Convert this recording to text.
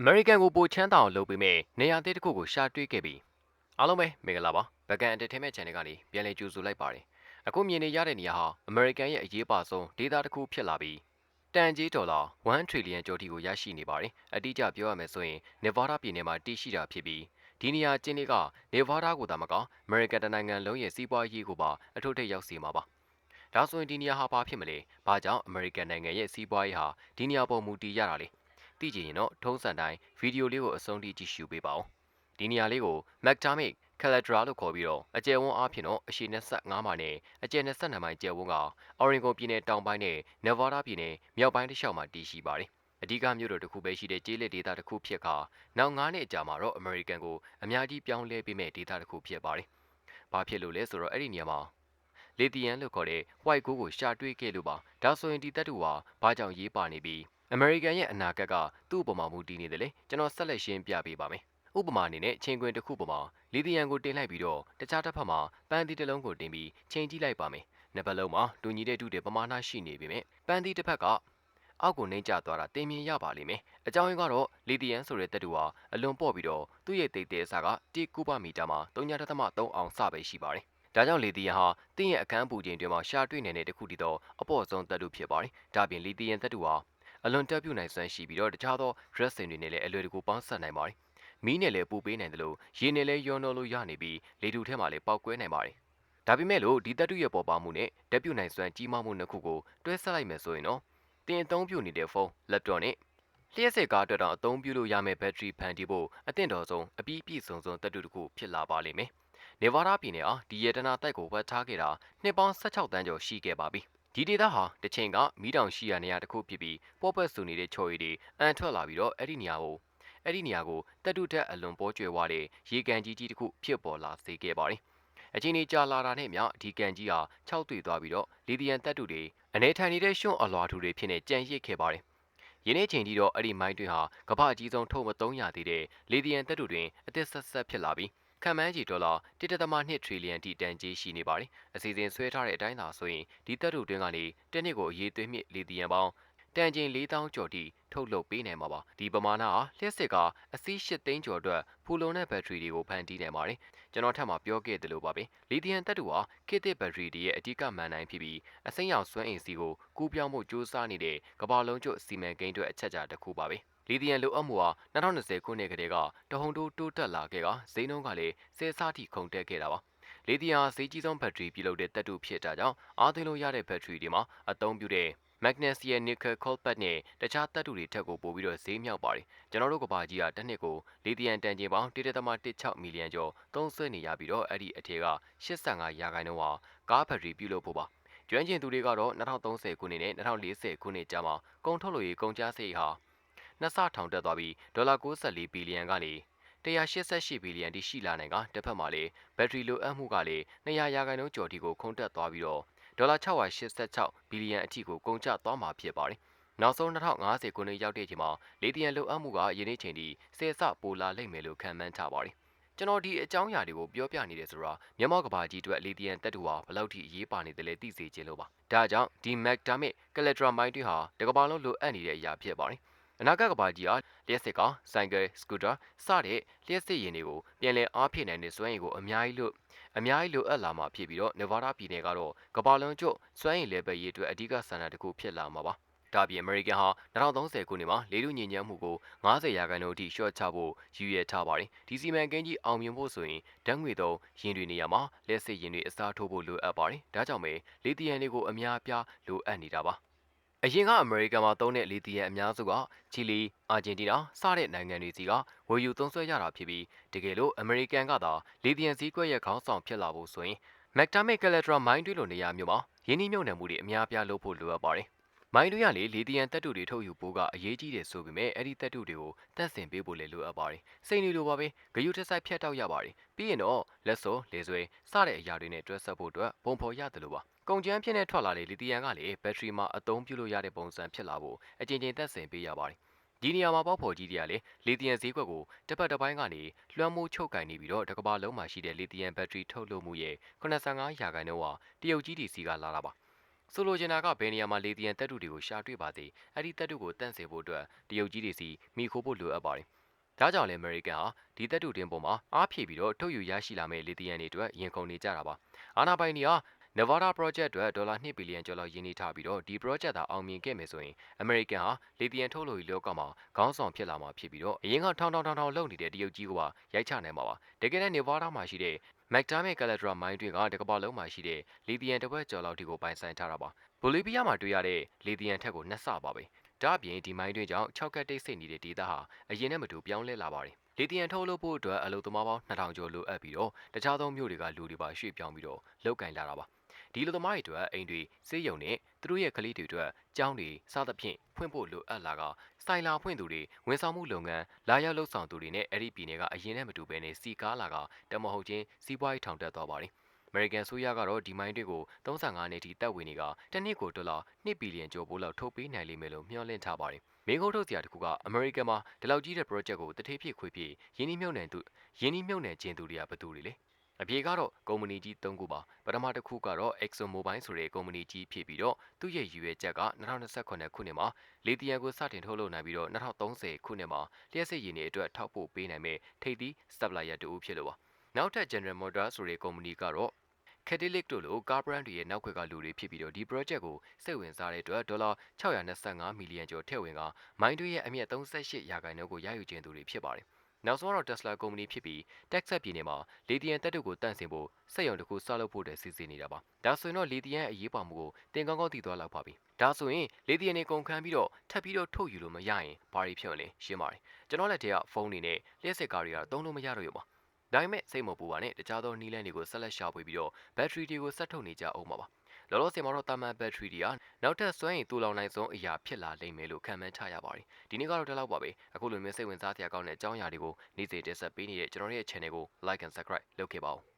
အမေရိကန်ကိုပိုချမ်းသာအောင်လုပ်ပေးမယ့်နေရာသစ်တစ်ခုကိုရှာတွေ့ခဲ့ပြီးအားလုံးပဲမင်္ဂလာပါဘကန် Entertainment Channel ကနေပြန်လည်ကြိုဆိုလိုက်ပါတယ်အခုမြင်နေရတဲ့နေရာဟာအမေရိကန်ရဲ့အရေးပါဆုံးဒေသတစ်ခုဖြစ်လာပြီးတန်ကြီးဒေါ်လာ1 trillion ကျော်ထိကိုရရှိနေပါတယ်အတိအကျပြောရမယ်ဆိုရင် Nevada ပြည်နယ်မှာတည်ရှိတာဖြစ်ပြီးဒီနေရာကျင်းလေးက Nevada ကိုသာမကအမေရိကန်တနိုင်ငံလုံးရဲ့စီးပွားရေးကိုပါအထုထိပ်ရောက်စေမှာပါဒါဆိုရင်ဒီနေရာဟာဘာဖြစ်မလဲ။ဘာကြောင့်အမေရိကန်နိုင်ငံရဲ့စီးပွားရေးဟာဒီနေရာပေါ်မူတည်ရတာလဲ။ သိချင်ရင်တော့ထုံးစံတိုင်းဗီဒီယိုလေးကိုအဆုံးထိကြည့်ရှုပေးပါဦး။ဒီနေရာလေးကို McDermott Caladra လို့ခေါ်ပြီးတော့အကျယ်ဝန်းအားဖြင့်တော့အရှည်25မိုင်နဲ့အကျယ်22မိုင်ကျယ်ဝန်းက Oregon ပြည်နယ်တောင်ပိုင်းနဲ့ Nevada ပြည်နယ်မြောက်ပိုင်းတစ်လျှောက်မှာတည်ရှိပါတယ်။အဓိကမြို့တော်တစ်ခုပဲရှိတဲ့ကျေးလက်ဒေသတစ်ခုဖြစ်ခါနောက်9နှစ်အကြာမှာတော့အမေရိကန်ကိုအများကြီးပြောင်းလဲပေးမဲ့ဒေသတစ်ခုဖြစ်ပါတယ်။ဘာဖြစ်လို့လဲဆိုတော့အဲ့ဒီနေရာမှာလေတီယန်လို့ခေါ်တဲ့ white gold ကိုရှာတွေ့ခဲ့လို့ပါဒါဆိုရင်ဒီတပ်တူဟာဘာကြောင့်ရေးပါနေပြီး အမေရိကန်ရဲ့အနာဂတ်ကသူ့အပေါ်မှာမူတည်နေတယ်လေကျွန်တော်ဆက်လက်ရှင်းပြပေးပါမယ်ဥပမာအနေနဲ့ချင်းခွင်တစ်ခုပေါ်မှာလီသီယမ်ကိုတင်လိုက်ပြီးတော့တခြားတစ်ဖက်မှာပန်းသီးတစ်လုံးကိုတင်ပြီးချိန်ကြည့်လိုက်ပါမယ်နှစ်ဘက်လုံးမှာတူညီတဲ့တူတဲ့ပမာဏရှိနေပေမဲ့ပန်းသီးတစ်ဖက်ကအောက်ကိုနှိမ့်ကျသွားတာတင်မြင်ရပါလိမ့်မယ်အကြောင်းရင်းကတော့လီသီယမ်ဆိုတဲ့တပ်တူဟာအလွန်ပေါ့ပြီးတော့သူ့ရဲ့တိတ်တဲ့အစားက1ကုဗမီတာမှာ3.3အောင်စပဲရှိပါတယ်ဒါကြောင့်လီသီယမ်ဟာတင်းရဲ့အခန်းပူချိန်တွင်မှာရှာတွေ့နေတဲ့တစ်ခုတည်းသောအပေါ်ဆုံးသတ္တုဖြစ်ပါတယ်။ဒါပြင်လီသီယမ်သတ္တုဟာ အလွန်တက်ပြုတ်နိုင်စွမ်းရှိပြီးတော့တခြားသော dress တွေနဲ့လည်းအလွယ်တကူပေါင်းစပ်နိုင်ပါတယ်။မီးနဲ့လည်းပူပေးနိုင်တယ်လို့ရေနဲ့လည်းရောနှောလို့ရနေပြီးလေထုထဲမှာလည်းပေါက်ကွဲနိုင်ပါတယ်။ဒါပေမဲ့လို့ဒီသတ္တုရဲ့ပေါ်ပါမှုနဲ့တက်ပြုတ်နိုင်စွမ်းကြီးမားမှုနှစ်ခုကိုတွဲဆက်လိုက်မယ်ဆိုရင်တော့တင်အသုံးပြုနေတဲ့ဖုန်း laptop နဲ့လျှက်စစ်ကားအတွက်တော့အသုံးပြုလို့ရမယ့်ဘက်ထရီဖန်တီးဖို့အသင့်တော်ဆုံးအပြီးပြည့်စုံစုံသတ္တုတစ်ခုဖြစ်လာပါလိမ့်မယ်။နေဗားဒါးပြည်နယ်ဟာဒီရတနာတိုက်ကိုဝတ်ထားခဲ့တာနှစ်ပေါင်း16တန်းကျော်ရှိခဲ့ပါပြီ။ ဒီဒေသဟာတစ်ချိန်ကမီးတောင်ရှိရာနေရာတစ်ခုဖြစ်ပြီးပေါ်ပတ်ဆူနေတဲ့ချော်ရည်တွေအန်ထွက်လာပြီးတော့အဲ့ဒီနေရာကိုအဲ့ဒီနေရာကိုတက်တုတက်အလွန်ပေါ်ကျွယ်ဝတဲ့ရေကန်ကြီးကြီးတစ်ခုဖြစ်ပေါ်လာစေခဲ့ပါတယ်။အချိန်ကြီးကြာလာတာနဲ့မျှဒီကန်ကြီးဟာခြောက်သွေသွားပြီးတော့လီသီယန်တက်တုတွေအနေထိုင်နေတဲ့ရှွန့်အလွာထူတွေဖြစ်နေကြံ့ရစ်ခဲ့ပါတယ်။ယနေ့ချိန်ထိတော့အဲ့ဒီမိုင်းတွင်ဟာကမ္ဘာအကြီးဆုံးထုတ်မသုံးရသေးတဲ့လီသီယန်တက်တုတွင်အသစ်ဆက်ဆက်ဖြစ်လာပြီး ခံမှန်းချီဒေါ်လာ1.2ထရီလီယံထိတန်ကြေးရှိနေပါတယ်။အစီအစဉ်ဆွဲထားတဲ့အတိုင်းသာဆိုရင်ဒီတပ်တို့တွင်းကနေတစ်နှစ်ကိုအရေးသွေးမြင့်လီသီယံပေါင်းတန်ချိန်4000ကျော်ထိထုတ်လုပ်ပေးနိုင်မှာပါဒီပမာဏဟာလျှက်စစ်ကအစီး8သိန်းကျော်အတွက်ဖူလုံတဲ့ဘက်ထရီတွေကိုဖန်တီးနိုင်ပါတယ်ကျွန်တော်ထပ်မပြောခဲ့တယ်လို့ပါပဲလီသီယံတပ်တူဟာခေတ်သစ်ဘက်ထရီတွေရဲ့အဓိကမှန်နိုင်ဖြစ်ပြီးအစိမ်းရောင်စွမ်းအင်စီကိုကူးပြောင်းမှုစူးစမ်းနေတဲ့ကမ္ဘာလုံးကျွတ်စီမံကိန်းတွေအချက်အချာတစ်ခုပါပဲ လီသီယမ်လိုအပ်မှုဟာ2020ခုနှစ်ကတည်းကတဟုန်တိုးတိုးတက်လာခဲ့ကဈေးနှုန်းကလည်းဆယ်ဆထိခုန်တက်ခဲ့တာပါလီသီယမ်ဈေးကြီးဆုံးဘက်ထရီပြုလုပ်တဲ့တပ်တုဖြစ်တာကြောင့်အားသွင်းလို့ရတဲ့ဘက်ထရီတွေမှာအသုံးပြုတဲ့ magnesium nickel cobalt နဲ့တခြားသတ္တုတွေထက်ကိုပိုပြီးတော့ဈေးမြောက်ပါတယ်ကျွန်တော်တို့ကဘာကြီးကတစ်နှစ်ကိုလီသီယမ်တန်ချိန်ပေါင်း1.16မီလီယံကျော်သုံးစွဲနေရပြီးတော့အဲ့ဒီအထည်က85ရာခိုင်နှုန်းဟာကားဘက်ထရီပြုလုပ်ဖို့ပါကျွမ်းကျင်သူတွေကတော့2030ခုနှစ်နဲ့2040ခုနှစ်ကြာမှာကုန်ထုတ်လုပ်ရေးကုန်ကျစရိတ်ဟာ နှစ်ဆထောင်တက်သွားပြီးဒေါ်လာ94ဘီလီယံကနေ188ဘီလီယံထိရှိလာနိုင်ကတစ်ဖက်မှာလည်းဘက်ထရီလိုအပ်မှုကလည်း200ရာခိုင်နှုန်းကျော်ထိကိုခုန်တက်သွားပြီးတော့ဒေါ်လာ686ဘီလီယံအထိကိုကုန်ကျသွားမှာဖြစ်ပါတယ်။နောက်ဆုံး2050ခုနှစ်ရောက်တဲ့ချိန်မှာလီသီယမ်လိုအပ်မှုကယနေ့ချိန်ထိဆယ်ဆပိုလာလိမ့်မယ်လို့ခန့်မှန်းထားပါတယ်။ကျွန်တော်ဒီအကြောင်းအရာတွေကိုပြောပြနေတယ်ဆိုတော့မြန်မာကဘာကြီးအတွက်လီသီယမ်တက်တူဟာဘယ်လောက်ထိအရေးပါနေတယ်လဲသိစေချင်လို့ပါ။ဒါကြောင့်ဒီ McDermott Caladra Mine တွေဟာတကမ္ဘာလုံးလိုအပ်နေတဲ့အရာဖြစ်ပါတယ်။ အနာဂတ်ကဘာကြီးအားလျှက်စစ်ကဆိုင်ကယ်စကူတာစတဲ့လျှက်စစ်ယာဉ်တွေကိုပြန်လည်အားဖြည့်နိုင်တဲ့စွမ်းရည်ကိုအများကြီးလို့အများကြီးလိုအပ်လာမှာဖြစ်ပြီးတော့နေဗားဒါပြည်နယ်ကတော့ကဘာလုံးကျွတ်စွမ်းရည်လေပယ်ရေးအတွက်အဓိကစံတတစ်ခုဖြစ်လာမှာပါဒါပြင်အမေရိကန်ဟာ2030ခုနှစ်မှာလေထုညဉ့်ညမ်းမှုကို90ရာခိုင်နှုန်းအထိလျှော့ချဖို့ရည်ရွယ်ထားပါတယ်။ဒီစီမံကိန်းကြီးအောင်မြင်ဖို့ဆိုရင်ဓာတ်ငွေသုံးယင်းတွေနေရာမှာလက်စစ်ယင်းတွေအစားထိုးဖို့လိုအပ်ပါတယ်။ဒါကြောင့်ပဲလီသီယမ်တွေကိုအများအပြားလိုအပ်နေတာပါ။ အရင်ကအမေရိကန်မှာသုံးတဲ့လီသီယမ်အများစုကချီလီ၊အာဂျင်တီးနားစတဲ့နိုင်ငံတွေစီကဝယ်ယူသုံးစွဲရတာဖြစ်ပြီးတကယ်လို့အမေရိကန်ကသာလီသီယမ်စည်းကွက်ရဲ့ခေါင်းဆောင်ဖြစ်လာဖို့ဆိုရင်မက်တာမစ်ကလက်ဒရာမိုင်းတွေလိုနေရာမျိုးမှာယင်းနှိမ့်မြုပ်နှံမှုတွေအများအပြားလုပ်ဖို့လိုအပ်ပါတယ်။ မိုင်းတွေကလေလီသီယမ်တပ်တုတွေထုတ်ယူဖို့ကအရေးကြီးတယ်ဆိုပေမဲ့အဲ့ဒီတပ်တုတွေကိုတန့်စင်ပေးဖို့လည်းလိုအပ်ပါတယ်။စိတ်နေလိုပါပဲဂယုထက်ဆိုင်ဖြတ်တောက်ရပါတယ်။ပြီးရင်တော့လက်စောလေဆွဲစတဲ့အရာတွေနဲ့တွဲဆက်ဖို့အတွက်ပုံဖော်ရတယ်လို့ပါ။ကုန်ကျန်းဖြစ်နေထွက်လာတဲ့လီသီယမ်ကလည်းဘက်ထရီမှာအသုံးပြုလို့ရတဲ့ပုံစံဖြစ်လာဖို့အကြင်ကြင်သက်ဆင်ပေးရပါတယ်။ဒီနေရာမှာပေါက်ဖော်ကြီးတွေကလည်းလီသီယမ်ဈေးကွက်ကိုတစ်ပတ်တစ်ပိုင်းကနေလွှမ်းမိုးချုပ်ကင်နေပြီးတော့တကဘာလုံးမှာရှိတဲ့လီသီယမ်ဘက်ထရီထုတ်လုပ်မှုရဲ့85ရာခိုင်နှုန်းဟာတရုတ်ကြီးတီစီကလာတာပါ ဆိုလိုချင်တာကဘယ်နေရာမှာလေဒီယမ်တပ်တုတွေကိုရှာတွေ့ပါသေးအဲ့ဒီတပ်တုကိုတန့်စင်ဖို့အတွက်တရုတ်ကြီးတွေစီမိခိုးဖို့လိုအပ်ပါတယ်ဒါကြောင့်လည်းအမေရိကန်ဟာဒီတပ်တုတင်ပေါ်မှာအားဖြည့်ပြီးတော့ထုတ်ယူရရှိလာမယ့်လေဒီယမ်တွေအတွက်ရင်ခုန်နေကြတာပါအာနာပိုင်တွေဟာ Nevada project အတွက်ဒေါ်လာ2ဘီလီယံကျော်လောက်ရင်းနှီးထားပြီးတော့ဒီ project သာအောင်မြင်ခဲ့မယ်ဆိုရင် American ဟာလေဒီယမ်ထုတ်လုပ်ရေးလောကမှာခေါင်းဆောင်ဖြစ်လာမှာဖြစ်ပြီးတော့အရင်ကထောင်ထောင်ထောင်ထောင်လုပ်နေတဲ့တရုတ်ကြီးကပါရိုက်ချနိုင်မှာပါတကယ်နဲ့ Nevada မှာရှိတဲ့ McDermott Caledra mine တွင်ကတကမ္ဘာလုံးမှာရှိတဲ့လေဒီယမ်တစ်ဝက်ကျော်လောက်ထိကိုပိုင်ဆိုင်ထားတာပါဘိုလီးဗီးယားမှာတွေ့ရတဲ့လေဒီယမ်ထက်ကိုနှစ်ဆပါပဲဒါအပြင်ဒီမိုင်းတွင်ကြောင့်6ကတ်တိတ်ဆိတ်နေတဲ့ဒေသဟာအရင်နဲ့မတူပြောင်းလဲလာပါတယ်လေဒီယမ်ထုတ်လုပ်ဖို့အတွက်အလုပ်သမားပေါင်း2000ကျော်လိုအပ်ပြီးတော့တခြားသောမြို့တွေကလူတွေပါရွှေ့ပြောင်းပြီးတော့လောက်ကင်လာတာပါ ဒီလူသမားတွေအတွက်အိမ်တွေစေးရုံနဲ့သူတို့ရဲ့ကလေးတွေအတွက်ကျောင်းတွေစသဖြင့်ဖွင့်ဖို့လိုအပ်လာကစိုင်လာဖွင့်သူတွေဝန်ဆောင်မှုလုပ်ငန်းလာရောက်လှုပ်ဆောင်သူတွေနဲ့အဲ့ဒီပြည်နယ်ကအရင်နဲ့မတူဘဲနဲ့စီကားလာကတမဟုတ်ချင်းစီးပွားရေးထောင်တက်သွားပါတယ်အမေရိကန်ဆိုရကတော့ဒီမိုင်းတွေကို35နှစ်ထိတပ်ဝင်တွေကတစ်နှစ်ကိုဒေါ်လာ2ဘီလီယံကျော်ပိုးလောက်ထုတ်ပေးနိုင်လိမ့်မယ်လို့မျှော်လင့်ထားပါတယ်။မင်းကုန်းထုတ်စရာတစ်ခုကအမေရိကန်မှာဒီလောက်ကြီးတဲ့ project ကိုတထေးဖြစ်ခွေဖြစ်ရင်းနှီးမြှုပ်နှံသူရင်းနှီးမြှုပ်နှံခြင်းသူတွေကဘယ်သူတွေလဲ။ အပြေကတော့ကုမ္ပဏီကြီး၃ခုပါပထမတစ်ခုကတော့ Exxon Mobil ဆိုတဲ့ကုမ္ပဏီကြီးဖြစ်ပြီးတော့သူ့ရဲ့ရည်ရွယ်ချက်က2028ခုနှစ်မှာလေတီယမ်ကိုစတင်ထုတ်လုပ်နိုင်ပြီးတော့2030ခုနှစ်မှာလျှက်စစ်ရည်နေအတွက်ထောက်ပို့ပေးနိုင်မဲ့ထိပ်သီး supplier တူဖြစ်လို့ပါနောက်ထပ် General Motors ဆိုတဲ့ကုမ္ပဏီကတော့ Cadillac တို့လိုကား brand တွေရဲ့နောက်ခွက်ကလူတွေဖြစ်ပြီးတော့ဒီ project ကိုစိတ်ဝင်စားတဲ့အတွက်ဒေါ်လာ625မီလီယံကျော်ထည့်ဝင်ကမိုင်းတွေရဲ့အမြတ်38ရာခိုင်နှုန်းကိုရယူခြင်းသူတွေဖြစ်ပါတယ်။ နောက်ဆုံးတော့ Tesla ကုမ္ပဏီဖြစ်ပြီး Texas ပြည်နယ်မှာလီသီယမ်တပ်တုကိုတန့်စင်ဖို့စက်ရုံတစ်ခုစလုပ်ဖို့တည်းစီစဉ်နေတာပါ။ဒါဆိုရင်တော့လီသီယမ်အရေးပါမှုကိုတင်ကောင်းကောင်းသိသွားလောက်ပါပြီ။ဒါဆိုရင်လီသီယမ်တွေကုန်ခန်းပြီးတော့ထပ်ပြီးတော့ထုတ်ယူလို့မရရင်ဘာတွေဖြစ်မလဲရှင်းပါတယ်။ကျွန်တော်လက်ထဲကဖုန်းတွေနဲ့လျှက်စစ်ကားတွေကတော့သုံးလို့မရတော့ရပါ။ဒါပေမဲ့စိတ်မပူပါနဲ့တခြားသောနီးလန်းတွေကိုဆက်လက်ရှာဖွေပြီးတော့ဘက်ထရီတွေကိုဆက်ထုတ်နေကြအောင်ပါပါ လောလောဆယ်မှာတော့တာမန်ဘက်ထရီတွေကနောက်ထပ်စွမ်းရည်တူလောင်နိုင်ဆုံးအရာဖြစ်လာလိမ့်မယ်လို့ခံမှန်းထားရပါတယ်ဒီနေ့ကတော့ဒီလောက်ပါပဲအခုလိုမျိုးစိတ်ဝင်စားစရာကောင်းတဲ့အကြောင်းအရာတွေကိုနေ့စဉ်တင်ဆက်ပေးနေတဲ့ကျွန်တော်ရဲ့ channel ကို like and subscribe လုပ်ခဲ့ပါဦး